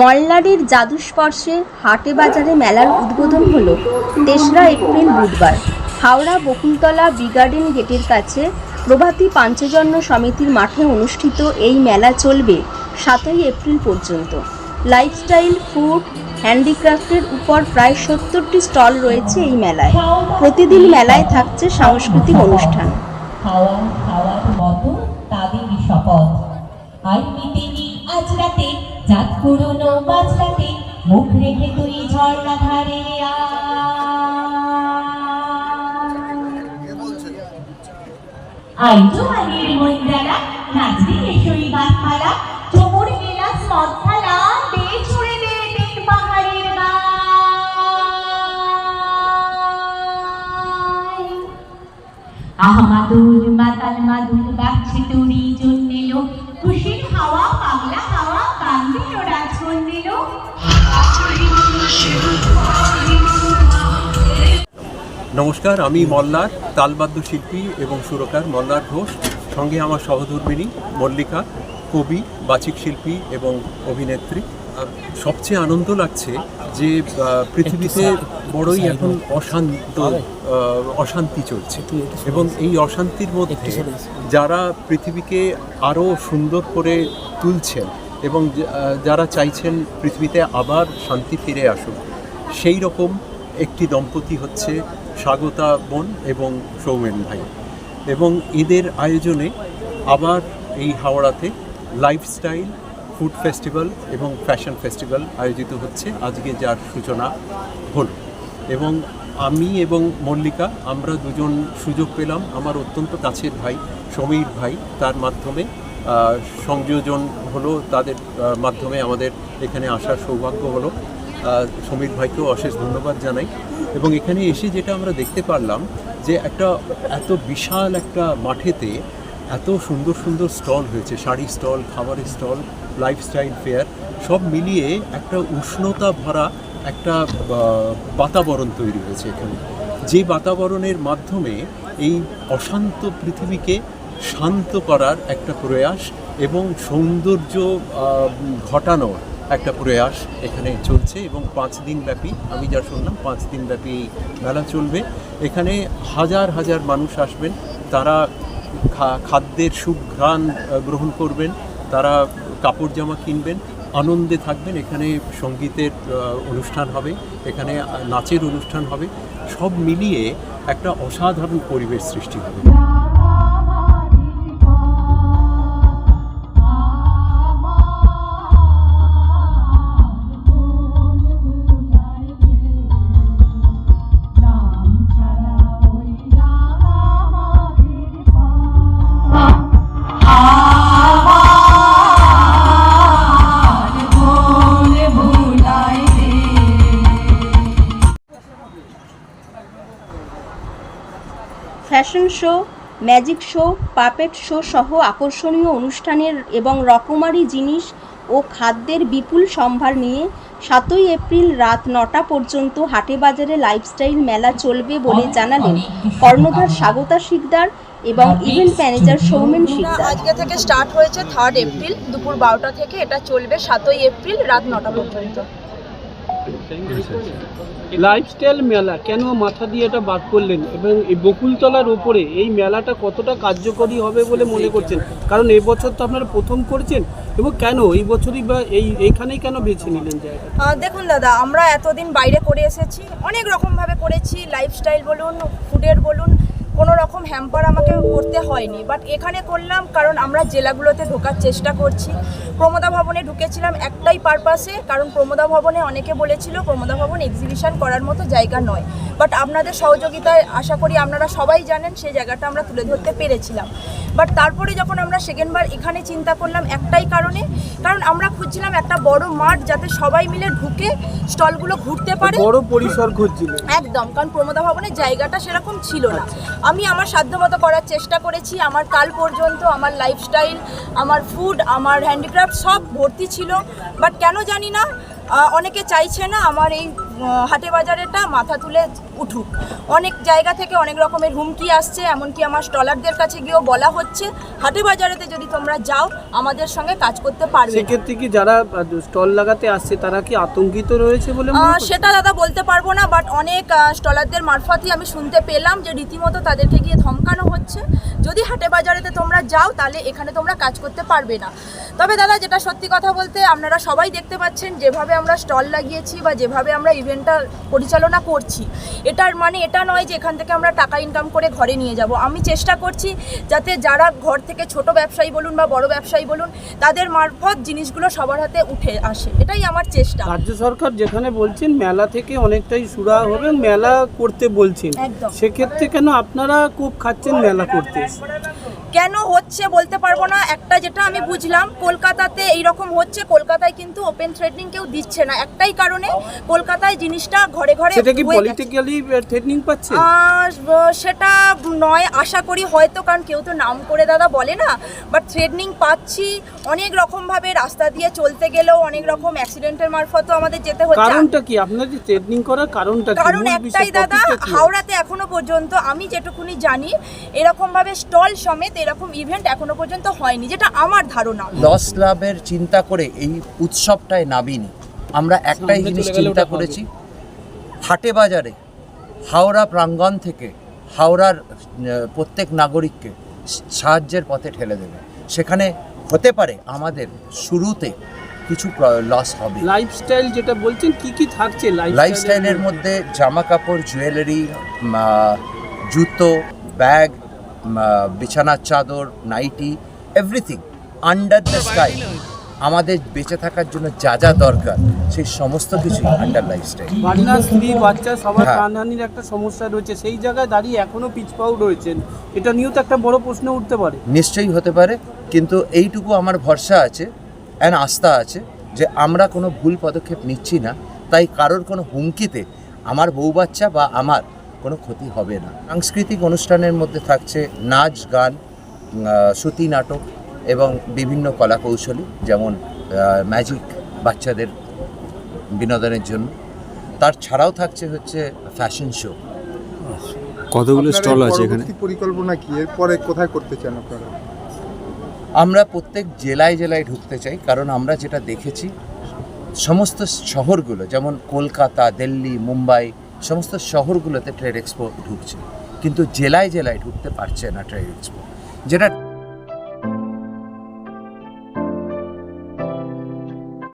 মল্লারির জাদুস্পর্শে হাটে বাজারে মেলার উদ্বোধন হল তেসরা এপ্রিল বুধবার। হাওড়া বকুলতলা বিগার্ডেন গেটের কাছে প্রভাতী পাঞ্চজন্য সমিতির মাঠে অনুষ্ঠিত এই মেলা চলবে সাতই এপ্রিল পর্যন্ত। লাইফস্টাইল, ফুড, হ্যান্ডিক্রাফটের উপর প্রায় সত্তরটি স্টল রয়েছে এই মেলায়। প্রতিদিন মেলায় থাকছে সাংস্কৃতিক অনুষ্ঠান। শপথ। আজ রাতে চাঁদ পুরনো রাতে মুখ রেখে তুই ঝর্ণা ধারে আই তো আগের মন্দারা, নাচবি এসই গাছপালা চোমর গেলাস মদ খালা দে মাতাল মাদুর বাচ্চে তুরি জন্মেল খুশির হাওয়া পাগলা নমস্কার আমি মল্লার তালবাদ্য শিল্পী এবং সুরকার মল্লার ঘোষ সঙ্গে আমার সহধর্মিনী মল্লিকা কবি বাচিক শিল্পী এবং অভিনেত্রী। সবচেয়ে আনন্দ লাগছে যে পৃথিবীতে বড়ই এখন অশান্ত অশান্তি চলছে। এবং এই অশান্তির মধ্যে যারা পৃথিবীকে আরও সুন্দর করে তুলছেন এবং যারা চাইছেন পৃথিবীতে আবার শান্তি ফিরে আসুক, সেই রকম একটি দম্পতি হচ্ছে স্বাগতা বোন এবং সৌমেন ভাই। এবং এদের আয়োজনে আবার এই হাওড়াতে লাইফস্টাইল, ফুড ফেস্টিভ্যাল এবং ফ্যাশন ফেস্টিভ্যাল আয়োজিত হচ্ছে। আজকে যার সূচনা হলো। এবং আমি এবং মল্লিকা, আমরা দুজন সুযোগ পেলাম। আমার অত্যন্ত কাছের ভাই, সমীর ভাই, তার মাধ্যমে সংযোজন হলো, তাদের মাধ্যমে আমাদের এখানে আসার সৌভাগ্য হলো। সমীর ভাইকেও অশেষ ধন্যবাদ জানাই। এবং এখানে এসে যেটা আমরা দেখতে পারলাম যে একটা এত বিশাল একটা মাঠেতে এত সুন্দর সুন্দর স্টল হয়েছে, শাড়ি স্টল খাবারের স্টল লাইফস্টাইল ফেয়ার সব মিলিয়ে একটা উষ্ণতা ভরা একটা বাতাবরণ তৈরি হয়েছে এখানে। যে বাতাবরণের মাধ্যমে এই অশান্ত পৃথিবীকে শান্ত করার একটা প্রয়াস এবং সৌন্দর্য ঘটানোর একটা প্রয়াস এখানে চলছে এবং পাঁচ দিন ব্যাপী, আমি যা শুনলাম, পাঁচ দিন ব্যাপী মেলা চলবে। এখানে হাজার হাজার মানুষ আসবেন, তারা খাদ্যের সুঘ্রাণ গ্রহণ করবেন, তারা কাপড় জামা কিনবেন, আনন্দে থাকবেন। এখানে সঙ্গীতের অনুষ্ঠান হবে, এখানে নাচের অনুষ্ঠান হবে। সব মিলিয়ে একটা অসাধারণ পরিবেশ সৃষ্টি হবে। Fashion show, magic show, puppet show সহ আকর্ষণীয় অনুষ্ঠানের এবং রকমারি জিনিস ও খাদ্যের বিপুল সম্ভার নিয়ে সাতই এপ্রিল রাত নটা পর্যন্ত হাটে বাজারে লাইফস্টাইল মেলা চলবে বলে জানালেন কর্ণধার স্বাগতা শিকদার এবং ইভেন্ট ম্যানেজার সৌমেন শিকদার। আজকে থেকে স্টার্ট হয়েছে থার্ড এপ্রিল, দুপুর বারোটা থেকে এটা চলবে সাতই এপ্রিল রাত নটা পর্যন্ত। লাইফস্টাইল মেলা, কেন মাথা দিয়ে এটা বাদ করলেন এবং এই বকুলতলার ওপরে এই মেলাটা কতটা কার্যকরী হবে বলে মনে করছেন? কারণ এবছর তো আপনারা প্রথম করছেন, এবং কেন এই বছরই বা এই, এইখানেই কেন বেছে নিলেন জায়গা দেখুন দাদা, আমরা এতদিন বাইরে করে এসেছি, অনেক রকমভাবে করেছি লাইফস্টাইল বলুন ফুডের বলুন কোনো রকম হ্যাম্পার আমাকে করতে হয়নি বাট এখানে করলাম কারণ আমরা জেলাগুলোতে ঢোকার চেষ্টা করছি। প্রমোদা ভবনে ঢুকেছিলাম একটাই পারপাসে কারণ প্রমোদা ভবনে অনেকে বলেছিল প্রমোদা ভবন এক্সিবিশন করার মতো জায়গা নয়। বাট আপনাদের সহযোগিতায় আশা করি আপনারা সবাই জানেন সেই জায়গাটা আমরা তুলে ধরতে পেরেছিলাম। বাট তারপরে যখন আমরা সেকেন্ডবার এখানে চিন্তা করলাম একটাই কারণে কারণ আমরা খুঁজছিলাম একটা বড় মাঠ যাতে সবাই মিলে ঢুকে স্টলগুলো ঘুরতে পারে। বড় পরিসর খুঁজছিলেন একদম কারণ প্রমোদা ভবনের জায়গাটা সেরকম ছিল না। আমি আমার সাধ্যমতো করার চেষ্টা করেছি। আমার কাল পর্যন্ত আমার লাইফস্টাইল আমার ফুড আমার হ্যান্ডিক্রাফট সব ভর্তি ছিল। বাট কেন জানি না অনেকে চাইছে না আমার এই হাটে বাজারেটা মাথা তুলে উঠুক অনেক জায়গা থেকে অনেক রকমের হুমকি আসছে এমনকি আমার স্টলারদের কাছে গিয়েও বলা হচ্ছে হাটে বাজারেতে যদি তোমরা যাও আমাদের সঙ্গে কাজ করতে পারবে। সেক্ষেত্রে কি যারা স্টল লাগাতে আসছে তারা কি আতঙ্কিত রয়েছে বলে? সেটা দাদা বলতে পারব না বাট অনেক স্টলারদের মারফতই আমি শুনতে পেলাম যে রীতিমতো তাদেরকে গিয়ে ধমকানো হচ্ছে যদি হাটে বাজারেতে তোমরা যাও তাহলে এখানে তোমরা কাজ করতে পারবে না তবে দাদা যেটা সত্যি কথা বলতে আপনারা সবাই দেখতে পাচ্ছেন যেভাবে আমরা স্টল লাগিয়েছি বা যেভাবে আমরা ইভেন্টটা পরিচালনা করছি। এটার মানে এটা নয় যে এখান থেকে আমরা টাকা ইনকাম করে ঘরে নিয়ে যাব। আমি চেষ্টা করছি যাতে যারা ঘর থেকে ছোট ব্যবসায়ী বলুন বা বড় ব্যবসায়ী বলুন তাদের মারফত জিনিসগুলো সবার হাতে উঠে আসে। এটাই আমার চেষ্টা। রাজ্য সরকার যেখানে বলছেন মেলা থেকে অনেকটাই সুরা হবে মেলা করতে বলছেন। সেক্ষেত্রে কেন আপনারা খুব খাচ্ছেন মেলা করতে? কেন হচ্ছে বলতে পারব না। একটা যেটা আমি বুঝলাম কলকাতাতে এই রকম হচ্ছে কলকাতায় কিন্তু ওপেন থ্রেডনিং কেউ দিচ্ছে না। একটাই কারণে কলকাতায় জিনিসটা ঘরে ঘরে সেটা কি পলিটিক্যালি থ্রেটনিং পাচ্ছে? সেটা নয় আশা করি হয়তো কারণ কেউ তো নাম করে দাদা বলে না। বাট থ্রেডনিং পাচ্ছি অনেক রকমভাবে রাস্তা দিয়ে চলতে গেলেও অনেক রকম অ্যাক্সিডেন্টের মারফতও আমাদের যেতে হচ্ছে। কারণটা কি? আপনার যে থ্রেটনিং করার কারণটা কারণ একটাই দাদা? হাওড়াতে এখনও পর্যন্ত আমি যেটুকুনি জানি এরকম ভাবে স্টল সমেত এরকম ইভেন্ট এখনও পর্যন্ত হয়নি যেটা আমার ধারণা। লস লাভের চিন্তা করে এই উৎসবটায় নামিনি। আমরা একটাই সামনে জিনিস চিন্তা করেছি হাটে বাজারে হাওড়া প্রাঙ্গণ থেকে হাওড়ার প্রত্যেক নাগরিককে সাহায্যের পথে ঠেলে দেবে। সেখানে হতে পারে আমাদের শুরুতে কিছু লস হবে। লাইফস্টাইল যেটা বলছেন কি কি থাকছে লাইফস্টাইলের মধ্যে? জামা কাপড় জুয়েলারি জুতো ব্যাগ বিছানার চাদর nightie everything under the sky আমাদের বেঁচে থাকার জন্য যা যা দরকার সেই সমস্ত কিছু আন্ডার লাইফস্টাইল বান্না স্ত্রী বাচ্চা সবার হ্যাঁ। প্রাণহানির একটা সমস্যা রয়েছে। সেই জায়গায় দাঁড়িয়ে এখনও পিছপাও রয়েছেন। এটা নিয়েও তো একটা বড় প্রশ্ন উঠতে পারে। নিশ্চয়ই হতে পারে কিন্তু এইটুকু আমার ভরসা আছে অ্যান্ড আস্থা আছে যে আমরা কোনো ভুল পদক্ষেপ নিচ্ছি না। তাই কারোর কোনো হুমকিতে আমার বউ বাচ্চা বা আমার কোনো ক্ষতি হবে না। সাংস্কৃতিক অনুষ্ঠানের মধ্যে থাকছে নাচ গান শ্রুতি নাটক এবং বিভিন্ন কলা কৌশলী যেমন ম্যাজিক বাচ্চাদের বিনোদনের জন্য। তার ছাড়াও থাকছে হচ্ছে ফ্যাশন শো কতগুলো স্টল আছে এখানে? পরিকল্পনা কি? এরপরে কোথায় করতে চান আপনারা? আমরা প্রত্যেক জেলায় জেলায় ঢুকতে চাই কারণ আমরা যেটা দেখেছি সমস্ত শহরগুলো যেমন কলকাতা দিল্লি মুম্বাই সমস্ত শহরগুলোতে ট্রেড এক্সপো ঢুকছে। কিন্তু জেলায় জেলায় ঢুকতে পারছে না ট্রেড এক্সপো যেটা